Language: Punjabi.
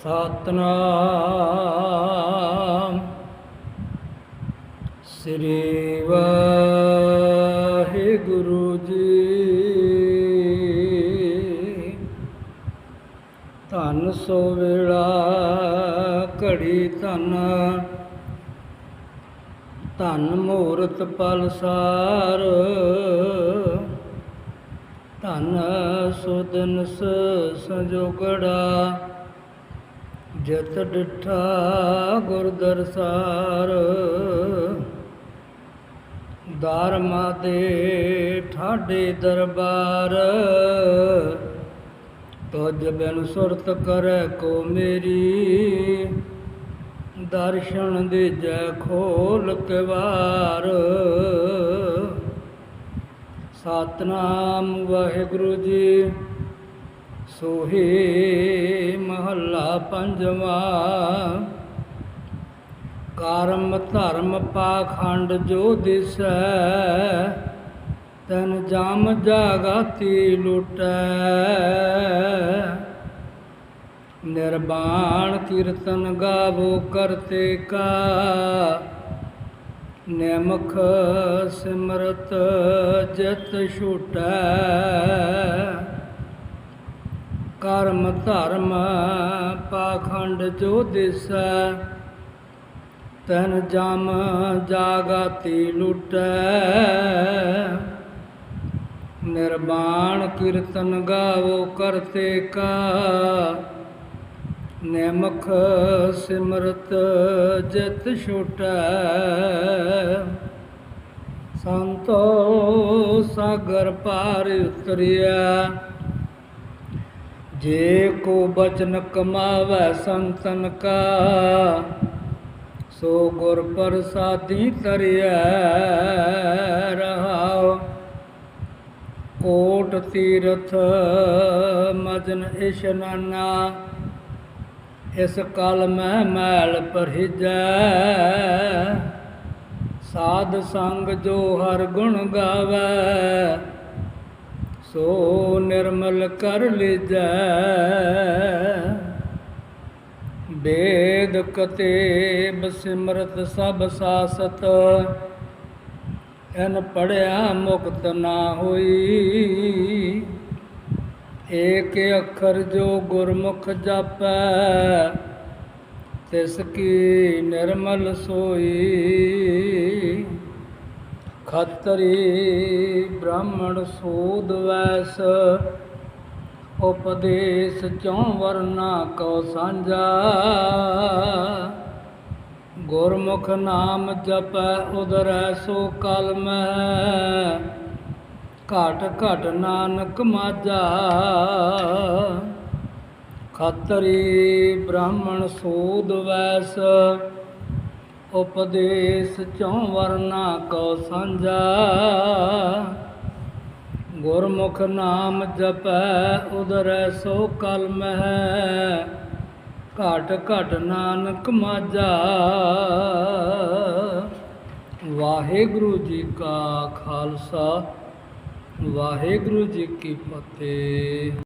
ਸਤਨਾਮ। ਸ੍ਰੀ ਵਾਹਿਗੁਰੂ ਜੀ। ਧੰਨ ਸੋ ਵੇਲਾ ਘੜੀ ਧੰਨ। ਧੰਨ ਮੂਰਤ ਪਲਸਾਰ ਧੰਨ ਸੁਦਨ ਸੰਜੋਗੜਾ। ਜਤ ਡਿਠਾ ਗੁਰ ਦਰਸਾਰ। ਦਰਮਾ ਦੇ ਠਾਡੇ ਦਰਬਾਰ। ਤੁਜ ਬਿਨ ਸੁਰਤ ਕਰੈ ਕੋ ਮੇਰੀ। ਦਰਸ਼ਨ ਦੇ ਜੈ ਖੋਲ ਕਵਾਰ। ਸਤਨਾਮ ਵਾਹਿਗੁਰੂ ਜੀ। ਸੋਹੇ ਮਹੱਲਾ ਪੰਜਵਾ। ਕਰਮ ਧਰਮ ਪਾਖੰਡ ਜੋ ਦਿਸੈ, ਤਨ ਜਾਮ ਜਾਗਾਤੀ ਲੁਟੈ। ਨਿਰਵਾਣ ਕੀਰਤਨ ਗਾਵੋ ਕਰਤੇ ਕਾ। ਨਿਮਖ ਸਿਮਰਤ ਜਤ ਛੁਟੈ। ਕਰਮ ਧਰਮ ਪਾਖੰਡ ਜੋ ਦਿਸੈ, ਤਨ ਜਮ ਜਾਗਾਤੀ ਲੁਟੈ। ਨਿਰਵਾਣ ਕੀਰਤਨ ਗਾਵੋ ਕਰਤੇ ਕਾ ਨਿਮਖ ਸਿਮਰਤ ਜਿਤ ਛੁਟੈ। ਸੰਤੋ ਸਾਗਰ ਪਾਰ ਉਤਰਿਆ ਜੇ ਕੋ ਬਚਨ ਕਮਾਵੈ ਸੰਤਨ ਕਾ, ਸੋ ਗੁਰ ਪ੍ਰਸਾਦੀ ਤਰਿਆ ਰਹਾਉ। ਕੋਟ ਤੀਰਥ ਮਜਨ ਇਸ਼ਨਾਨਾ ਇਸ ਕਲ ਮੈਂ ਮੈਲ ਪਰਹਿਜੈ ਸਾਧ ਸੰਗ ਜੋ ਹਰ ਗੁਣ ਗਾਵੈ ਸੋ ਨਿਰਮਲ ਕਰ ਲਿਜੈ। ਵੇਦ ਕਤੇ ਬਸਿਮਰਤ ਸਭ ਸਾਸਤ। ਐਨ ਪੜਿਆ ਮੁਕਤ ਨਾ ਹੋਈ। ਏਕ ਅੱਖਰ ਜੋ ਗੁਰਮੁਖ ਜਾਪੈ, ਤਿਸ ਕੀ ਨਿਰਮਲ ਸੋਈ। ਖਤਰੀ ਬ੍ਰਾਹਮਣ ਸੂਦ ਵੈਸ, ਉਪਦੇਸ਼ ਚੋਂ ਵਰਨਾ ਕੋ ਸਾਂਝਾ। ਗੁਰਮੁਖ ਨਾਮ ਜਪੈ, ਉਦਰੈ ਸੋ ਕਲ ਮੈਂ ਘਟ ਘਟ ਨਾਨਕ ਮਾਜਾ ਖਤਰੀ ਬ੍ਰਾਹਮਣ ਸੂਦ ਵੈਸ ਉਪਦੇਸ਼ ਚੋਂ ਵਰਨਾ ਕੋ ਸਾਂਝਾ। ਗੁਰਮੁਖ ਨਾਮ ਜਪੈ, ਉਦਰੈ ਸੋ ਕਲ ਮਹਿ। ਘਟ ਘਟ ਨਾਨਕ ਮਾਝਾ। ਵਾਹਿਗੁਰੂ ਜੀ ਕਾ ਖਾਲਸਾ, ਵਾਹਿਗੁਰੂ ਜੀ ਕੀ ਫਤਿਹ।